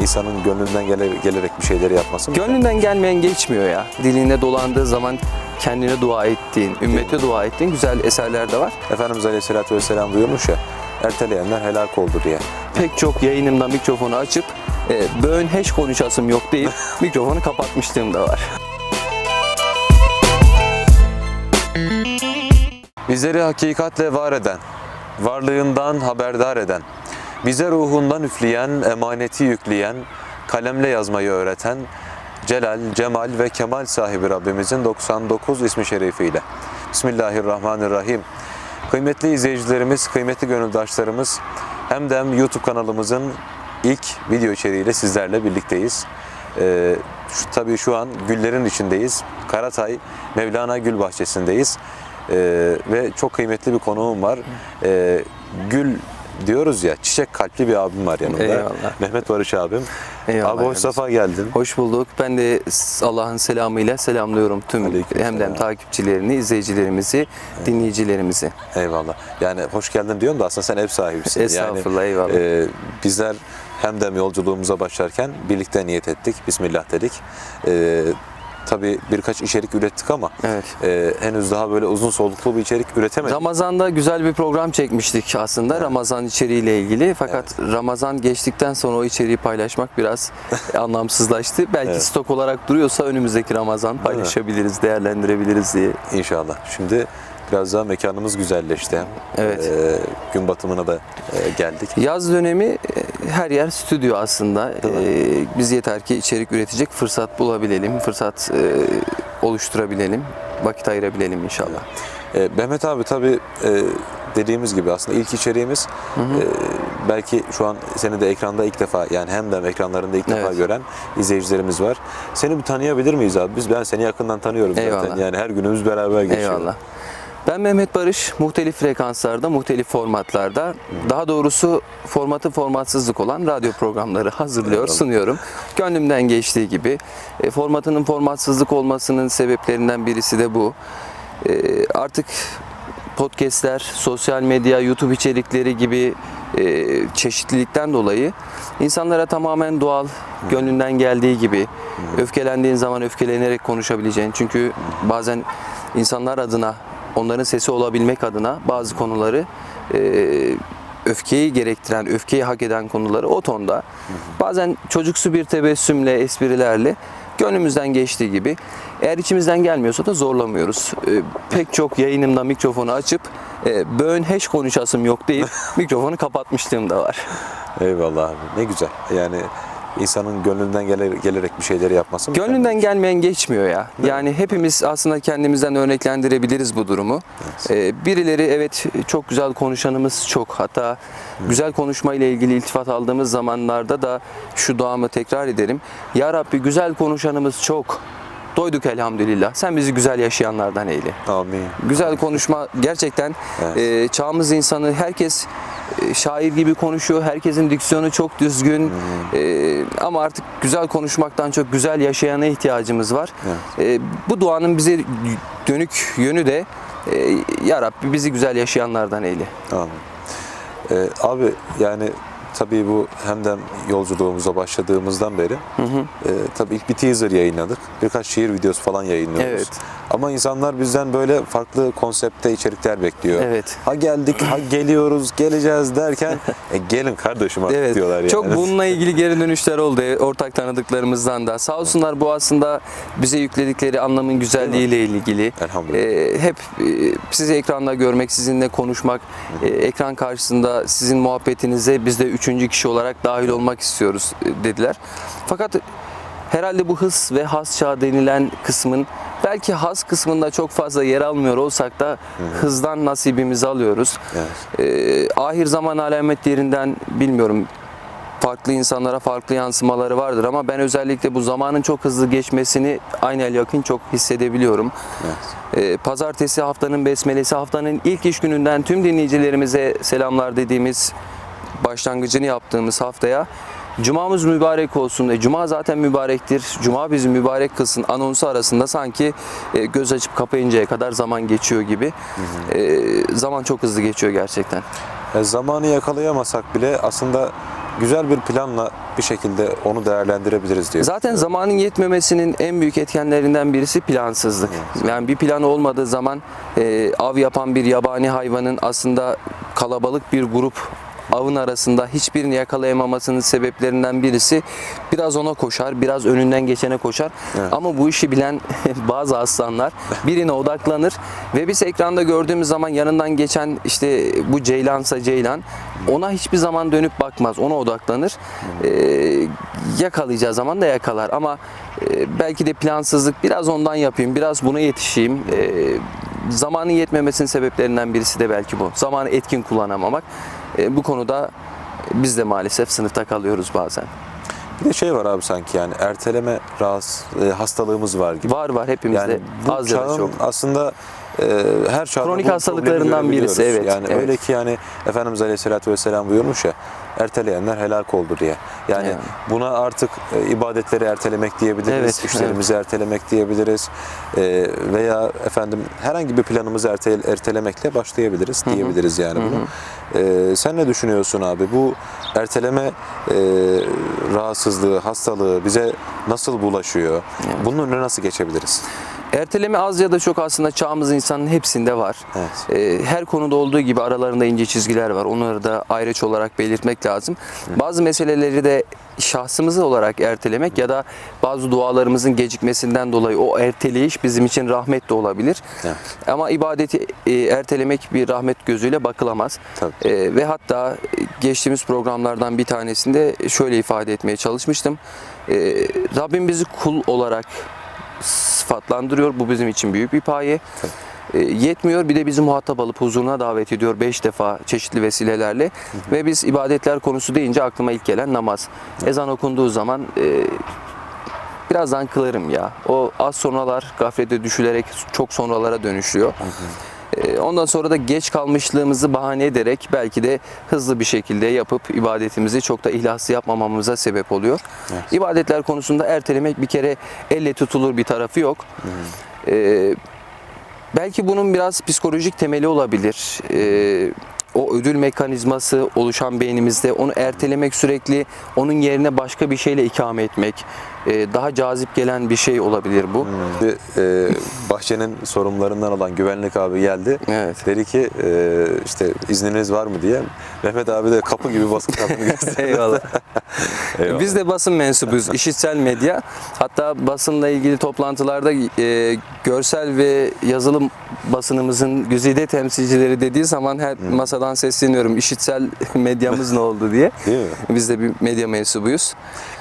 insanın gönlünden gele- gelerek bir şeyleri yapması mı? Gönlünden gelmeyen geçmiyor ya. Diline dolandığı zaman kendine dua ettiğin, ümmete dua ettiğin güzel eserler de var. Efendimiz Aleyhisselatü Vesselam buyurmuş ya, erteleyenler helak oldu diye. Pek çok yayınımda mikrofonu açıp e, böğün hiç konuşasım yok deyip mikrofonu kapatmışlığım da var. Bizleri hakikatle var eden, varlığından haberdar eden, bize ruhundan üfleyen, emaneti yükleyen, kalemle yazmayı öğreten, Celal, Cemal ve Kemal sahibi Rabbimizin 99 ismi şerifiyle. Bismillahirrahmanirrahim. Kıymetli izleyicilerimiz, kıymetli gönüldaşlarımız, hem de hem YouTube kanalımızın ilk video içeriğiyle sizlerle birlikteyiz. Ee, şu, tabii şu an güllerin içindeyiz. Karatay Mevlana Gül Bahçesi'ndeyiz. Ee, ve çok kıymetli bir konuğum var. Ee, gül diyoruz ya, çiçek kalpli bir abim var yanımda. Eyvallah. Mehmet Barış abim. Eyvallah Abi hoş safa geldin. Hoş bulduk. Ben de Allah'ın selamıyla selamlıyorum tüm Aleyküm hem de takipçilerini, izleyicilerimizi, dinleyicilerimizi. Eyvallah. Yani hoş geldin diyorum da aslında sen ev sahibisin. Estağfurullah, yani, eyvallah. e, bizler hem de yolculuğumuza başlarken birlikte niyet ettik. Bismillah dedik. E, tabii birkaç içerik ürettik ama Evet. e, henüz daha böyle uzun soluklu bir içerik üretemedik. Ramazan'da güzel bir program çekmiştik aslında Ramazan içeriğiyle ilgili. Fakat Ramazan geçtikten sonra o içeriği paylaşmak biraz anlamsızlaştı. Belki Evet. stok olarak duruyorsa önümüzdeki Ramazan paylaşabiliriz, değerlendirebiliriz diye. İnşallah. Şimdi biraz daha mekanımız güzelleşti. Evet. E, gün batımına da e, geldik. Yaz dönemi e, her yer stüdyo aslında. Değil mi? E, Biz yeter ki içerik üretecek fırsat bulabilelim, fırsat e, oluşturabilelim, vakit ayırabilelim inşallah. E, Mehmet abi tabii e, dediğimiz gibi aslında ilk içeriğimiz e, belki şu an seni de ekranda ilk defa yani hem de ekranlarında ilk defa Evet. gören izleyicilerimiz var. Seni bir tanıyabilir miyiz abi? Biz ben seni yakından tanıyorum zaten. Eyvallah. Yani her günümüz beraber geçiyor. Eyvallah. Ben Mehmet Barış, muhtelif frekanslarda, muhtelif formatlarda, daha doğrusu formatı formatsızlık olan radyo programları hazırlıyor, sunuyorum. Gönlümden geçtiği gibi. E, formatının formatsızlık olmasının sebeplerinden birisi de bu. E, artık podcastler, sosyal medya, YouTube içerikleri gibi e, çeşitlilikten dolayı insanlara tamamen doğal, gönlünden geldiği gibi, öfkelendiğin zaman öfkelenerek konuşabileceğin. Çünkü bazen insanlar adına, onların sesi olabilmek adına bazı konuları e, öfkeyi gerektiren, öfkeyi hak eden konuları o tonda bazen çocuksu bir tebessümle, esprilerle gönlümüzden geçtiği gibi eğer içimizden gelmiyorsa da zorlamıyoruz. Ee, pek çok yayınımda mikrofonu açıp e, böğün hiç konuşasım yok deyip mikrofonu kapatmışlığım da var. Eyvallah abi. Ne güzel. Yani insanın gönlünden geler- gelerek bir şeyleri yapması mı? Gönlünden gelmeyen geçmiyor ya. Yani hepimiz aslında kendimizden örneklendirebiliriz bu durumu. Ee, birileri evet çok güzel konuşanımız çok. Hatta güzel konuşma ile ilgili iltifat aldığımız zamanlarda da şu duamı tekrar ederim. Ya Rabbi güzel konuşanımız çok. Doyduk elhamdülillah. Sen bizi güzel yaşayanlardan eyle. Amin. Güzel konuşma gerçekten Evet. e, çağımız insanı herkes e, şair gibi konuşuyor. Herkesin diksiyonu çok düzgün. E, ama artık güzel konuşmaktan çok güzel yaşayana ihtiyacımız var. E, bu duanın bize dönük yönü de e, Ya Rabbi bizi güzel yaşayanlardan eyle. Amin. Ee, abi yani tabii bu hem de yolculuğumuza başladığımızdan beri e, tabii ilk bir teaser yayınladık. Birkaç şiir videosu falan yayınlıyoruz. Evet. Ama insanlar bizden böyle farklı konsepte içerikler bekliyor. Evet. Ha geldik, ha geliyoruz, geleceğiz derken e, gelin kardeşim artık Evet. diyorlar yani. Çok bununla ilgili geri dönüşler oldu ortak tanıdıklarımızdan da. Sağ olsunlar bu aslında bize yükledikleri anlamın güzelliğiyle ilgili. Elhamdülillah. Ee, hep e, sizi ekranda görmek, sizinle konuşmak, e, ekran karşısında sizin muhabbetinize biz de üçüncü kişi olarak dahil olmak istiyoruz e, dediler. Fakat herhalde bu hız ve has çağı denilen kısmın belki has kısmında çok fazla yer almıyor olsak da hızdan nasibimizi alıyoruz. Evet. Ee, ahir zaman alametlerinden bilmiyorum farklı insanlara farklı yansımaları vardır ama ben özellikle bu zamanın çok hızlı geçmesini aynel yakın çok hissedebiliyorum. Evet. Ee, pazartesi haftanın besmelesi haftanın ilk iş gününden tüm dinleyicilerimize selamlar dediğimiz başlangıcını yaptığımız haftaya Cumamız mübarek olsun. E, Cuma zaten mübarektir. Cuma bizi mübarek kılsın anonsu arasında sanki e, göz açıp kapayıncaya kadar zaman geçiyor gibi. E, zaman çok hızlı geçiyor gerçekten. E, zamanı yakalayamasak bile aslında güzel bir planla bir şekilde onu değerlendirebiliriz diye. Zaten zamanın yetmemesinin en büyük etkenlerinden birisi plansızlık. Yani bir planı olmadığı zaman e, av yapan bir yabani hayvanın aslında kalabalık bir grup avın arasında hiçbirini yakalayamamasının sebeplerinden birisi biraz ona koşar, biraz önünden geçene koşar. Evet. Ama bu işi bilen bazı aslanlar birine odaklanır ve biz ekranda gördüğümüz zaman yanından geçen işte bu ceylansa ceylan ona hiçbir zaman dönüp bakmaz. Ona odaklanır. Ee, yakalayacağı zaman da yakalar ama e, belki de plansızlık biraz ondan yapayım, biraz buna yetişeyim. Ee, zamanın yetmemesinin sebeplerinden birisi de belki bu. Zamanı etkin kullanamamak. Ee, bu konuda biz de maalesef sınıfta kalıyoruz bazen. Bir de şey var abi sanki yani erteleme rahatsız, e, hastalığımız var gibi. Var var hepimizde Yani az ya da çok. aslında e, her çağda Kronik hastalıklarından birisi, evet, Yani evet. öyle ki yani Efendimiz Aleyhisselatü Vesselam buyurmuş ya erteleyenler helak oldu diye. Yani Yani. buna artık e, ibadetleri ertelemek diyebiliriz, Evet, işlerimizi ertelemek diyebiliriz E, veya efendim herhangi bir planımızı erte- ertelemekle başlayabiliriz diyebiliriz yani bunu. E, sen ne düşünüyorsun abi? Bu erteleme e, rahatsızlığı, hastalığı bize nasıl bulaşıyor? Bunun önüne nasıl geçebiliriz? Erteleme az ya da çok aslında çağımız insanın hepsinde var. Evet. Ee, Her konuda olduğu gibi aralarında ince çizgiler var. Onları da ayrıç olarak belirtmek lazım. Bazı meseleleri de şahsımızı olarak ertelemek ya da bazı dualarımızın gecikmesinden dolayı o erteleyiş bizim için rahmet de olabilir. Evet. Ama ibadeti e, ertelemek bir rahmet gözüyle bakılamaz. Tabii. E, ve hatta geçtiğimiz programlardan bir tanesinde şöyle ifade etmeye çalışmıştım. E, Rabbim bizi kul olarak sıfatlandırıyor. Bu bizim için büyük bir paye. E, yetmiyor bir de bizi muhatap alıp huzuruna davet ediyor beş defa çeşitli vesilelerle ve biz ibadetler konusu deyince aklıma ilk gelen namaz. Ezan okunduğu zaman e, birazdan kılarım ya. O az sonralar gaflete düşülerek çok sonralara dönüşüyor. E, Ondan sonra da geç kalmışlığımızı bahane ederek belki de hızlı bir şekilde yapıp ibadetimizi çok da ihlaslı yapmamamıza sebep oluyor. Evet. İbadetler konusunda ertelemek bir kere elle tutulur bir tarafı yok. E, belki bunun biraz psikolojik temeli olabilir. E, o ödül mekanizması oluşan beynimizde onu ertelemek sürekli onun yerine başka bir şeyle ikame etmek e, daha cazip gelen bir şey olabilir bu. Bir, e, bahçenin sorumlularından olan güvenlik abi geldi. Evet. Dedi ki e, işte izniniz var mı diye. Mehmet abi de kapı gibi basın kapını gösterdi. Eyvallah. Eyvallah. Biz de basın mensubuyuz, işitsel medya. Hatta basınla ilgili toplantılarda e, görsel ve yazılım basınımızın güzide temsilcileri dediği zaman her masadan sesleniyorum. İşitsel medyamız ne oldu diye. Değil mi? Biz de bir medya mensubuyuz.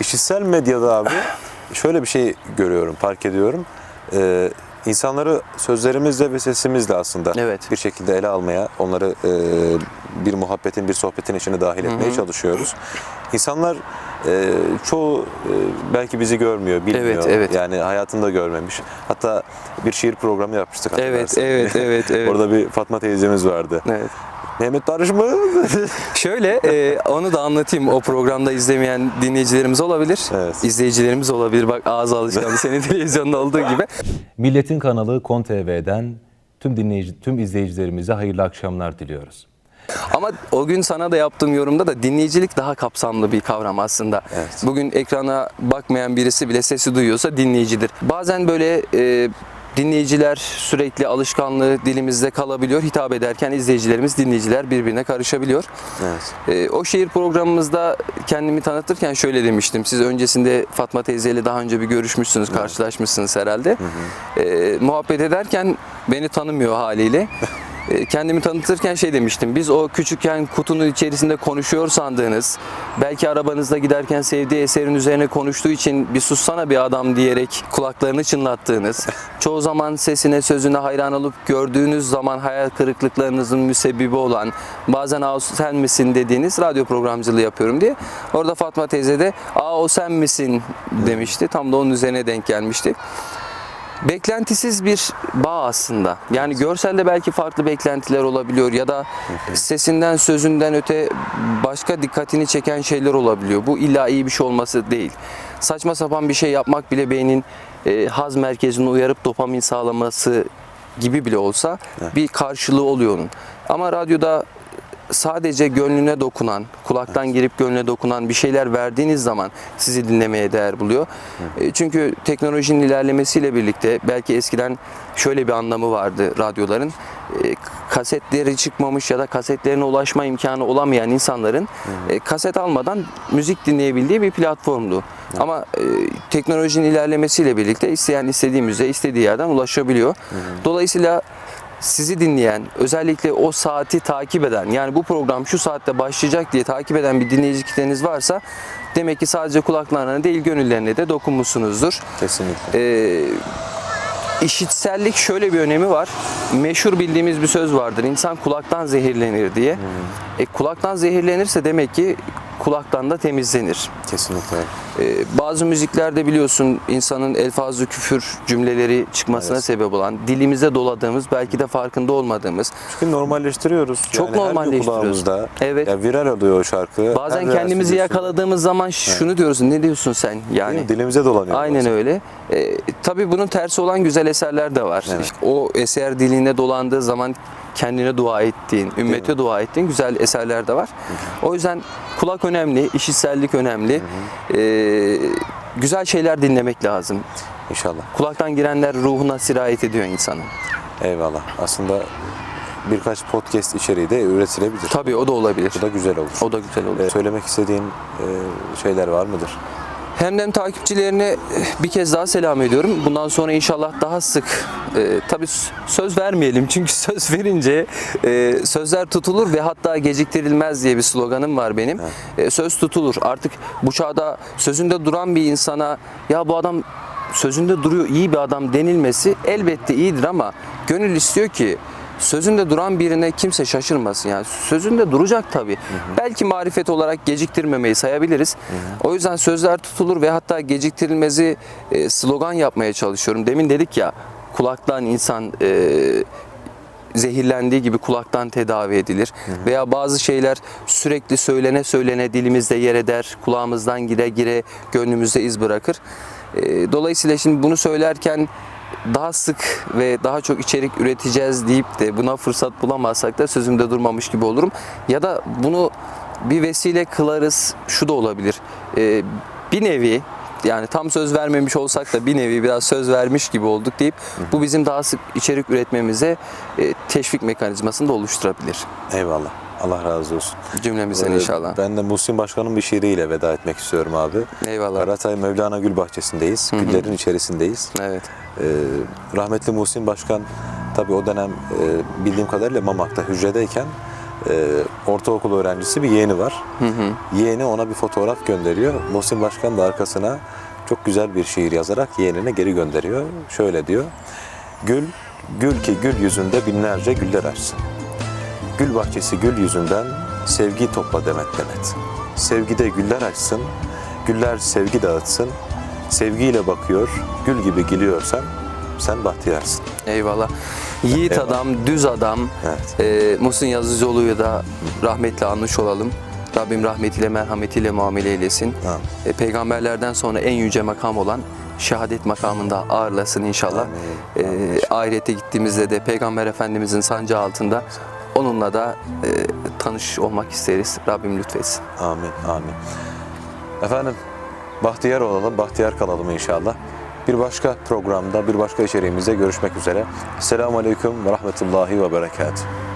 İşitsel medyada abi şöyle bir şey görüyorum, fark ediyorum. Ee, insanları sözlerimizle ve sesimizle aslında Evet. bir şekilde ele almaya, onları e, bir muhabbetin, bir sohbetin içine dahil etmeye çalışıyoruz. İnsanlar e, çoğu e, belki bizi görmüyor, bilmiyor. Evet, evet. Yani hayatında görmemiş. Hatta bir şiir programı yapmıştık. Evet, evet, evet, evet. Orada bir Fatma teyzemiz vardı. Evet. Mehmet Barış mı? Şöyle e, onu da anlatayım. O programda izlemeyen dinleyicilerimiz olabilir. Evet. İzleyicilerimiz olabilir. Bak ağız alışkanlığı senin televizyonda olduğu gibi. Milletin kanalı KON TV'den tüm dinleyici, tüm izleyicilerimize hayırlı akşamlar diliyoruz. Ama o gün sana da yaptığım yorumda da dinleyicilik daha kapsamlı bir kavram aslında. Evet. Bugün ekrana bakmayan birisi bile sesi duyuyorsa dinleyicidir. Bazen böyle e, dinleyiciler sürekli alışkanlığı dilimizde kalabiliyor. Hitap ederken izleyicilerimiz, dinleyiciler birbirine karışabiliyor. evet. E, o şehir programımızda kendimi tanıtırken şöyle demiştim. Siz öncesinde Fatma teyzeyle daha önce bir görüşmüşsünüz, karşılaşmışsınız herhalde. E, muhabbet ederken beni tanımıyor haliyle. E, kendimi tanıtırken şey demiştim. Biz o küçükken kutunun içerisinde konuşuyor sandığınız, belki arabanızda giderken sevdiği eserin üzerine konuştuğu için bir sussana bir adam diyerek kulaklarını çınlattığınız, çoğu zaman sesine sözüne hayran olup gördüğünüz zaman hayal kırıklıklarınızın müsebbibi olan, bazen aa sen misin dediğiniz radyo programcılığı yapıyorum diye. Orada Fatma teyze de aa o sen misin demişti. Tam da onun üzerine denk gelmişti beklentisiz bir bağ aslında. Yani görselde belki farklı beklentiler olabiliyor ya da sesinden sözünden öte başka dikkatini çeken şeyler olabiliyor. Bu illa iyi bir şey olması değil. Saçma sapan bir şey yapmak bile beynin e, haz merkezini uyarıp dopamin sağlaması gibi bile olsa bir karşılığı oluyor onun. Ama radyoda sadece gönlüne dokunan, kulaktan girip gönlüne dokunan bir şeyler verdiğiniz zaman sizi dinlemeye değer buluyor. E, Çünkü teknolojinin ilerlemesiyle birlikte belki eskiden şöyle bir anlamı vardı radyoların. E, Kasetleri çıkmamış ya da kasetlerine ulaşma imkanı olamayan insanların e, kaset almadan müzik dinleyebildiği bir platformdu. Ama e, teknolojinin ilerlemesiyle birlikte isteyen istediği müziğe istediği yerden ulaşabiliyor. Dolayısıyla sizi dinleyen, özellikle o saati takip eden, yani bu program şu saatte başlayacak diye takip eden bir dinleyici kitleniz varsa demek ki sadece kulaklarına değil gönüllerine de dokunmuşsunuzdur. Kesinlikle. Ee, işitsellik şöyle bir önemi var. Meşhur bildiğimiz bir söz vardır. İnsan kulaktan zehirlenir diye. E, kulaktan zehirlenirse demek ki kulaktan da temizlenir. Kesinlikle. Ee, bazı müziklerde biliyorsun insanın elfazı küfür cümleleri çıkmasına Evet. sebep olan, dilimize doladığımız, belki de farkında olmadığımız, Çünkü normalleştiriyoruz. Çok yani Her normalleştiriyoruz. kulağımızda. Evet. Ya viral oluyor o şarkı. bazen Her kendimizi yakaladığımız zaman şunu diyoruz, ne diyorsun sen? Yani mi? Dilimize dolanıyor. Aynen bazen. öyle. Ee, tabii bunun tersi olan güzel eserler de var. Evet. İşte o eser diline dolandığı zaman kendine dua ettiğin, ümmete dua ettiğin güzel eserler de var. O yüzden kulak önemli, işitsellik önemli. Ee, güzel şeyler dinlemek lazım. İnşallah. Kulaktan girenler ruhuna sirayet ediyor insanın. Eyvallah. Aslında birkaç podcast içeriği de üretilebilir. Tabii o da olabilir. Bu da güzel olur. O da güzel olur. Ee, söylemek istediğin e, şeyler var mıdır? Hemdem takipçilerine bir kez daha selam ediyorum. Bundan sonra inşallah daha sık, e, tabii söz vermeyelim çünkü söz verince e, sözler tutulur ve hatta geciktirilmez diye bir sloganım var benim. E, söz tutulur. Artık bu çağda sözünde duran bir insana ya bu adam sözünde duruyor iyi bir adam denilmesi elbette iyidir ama gönül istiyor ki sözünde duran birine kimse şaşırmasın. Yani sözünde duracak tabii. Belki marifet olarak geciktirmemeyi sayabiliriz. O yüzden sözler tutulur ve hatta geciktirilmezi e, slogan yapmaya çalışıyorum. Demin dedik ya kulaktan insan e, zehirlendiği gibi kulaktan tedavi edilir. Veya bazı şeyler sürekli söylene söylene dilimizde yer eder, kulağımızdan gire gire gönlümüzde iz bırakır. E, Dolayısıyla şimdi bunu söylerken daha sık ve daha çok içerik üreteceğiz deyip de buna fırsat bulamazsak da sözümde durmamış gibi olurum. Ya da bunu bir vesile kılarız. Şu da olabilir. E, bir nevi yani tam söz vermemiş olsak da bir nevi biraz söz vermiş gibi olduk deyip bu bizim daha sık içerik üretmemize e, teşvik mekanizmasını da oluşturabilir. Eyvallah. Allah razı olsun. Cümlemizden Ee, inşallah. Ben de Muhsin Başkan'ın bir şiiriyle veda etmek istiyorum abi. Eyvallah. Karatay Mevlana Gül Bahçesi'ndeyiz. Güllerin içerisindeyiz. Evet. Ee, rahmetli Muhsin Başkan tabii o dönem e, bildiğim kadarıyla Mamak'ta hücredeyken e, ortaokul öğrencisi bir yeğeni var. Yeğeni ona bir fotoğraf gönderiyor. Muhsin Başkan da arkasına çok güzel bir şiir yazarak yeğenine geri gönderiyor. Şöyle diyor. Gül, gül ki gül yüzünde binlerce güller açsın. Gül bahçesi gül yüzünden sevgi topla demet demet. Sevgide güller açsın, güller sevgi dağıtsın. Sevgiyle bakıyor, gül gibi gülüyorsan sen bahtiyarsın. Eyvallah. Yiğit Eyvallah. adam, düz adam. Evet. E, Muhsin Yazıcıoğlu'yu da rahmetle anmış olalım. Rabbim rahmetiyle, merhametiyle muamele eylesin. Amin. E, peygamberlerden sonra en yüce makam olan şehadet makamında ağırlasın inşallah. Amin. E, ahirete gittiğimizde de Peygamber Efendimizin sancağı altında onunla da e, tanış olmak isteriz. Rabbim lütfetsin. Amin, amin. Efendim, bahtiyar olalım, bahtiyar kalalım inşallah. Bir başka programda, bir başka içeriğimizde görüşmek üzere. Selamun Aleyküm ve Rahmetullahi ve Berekatuhu.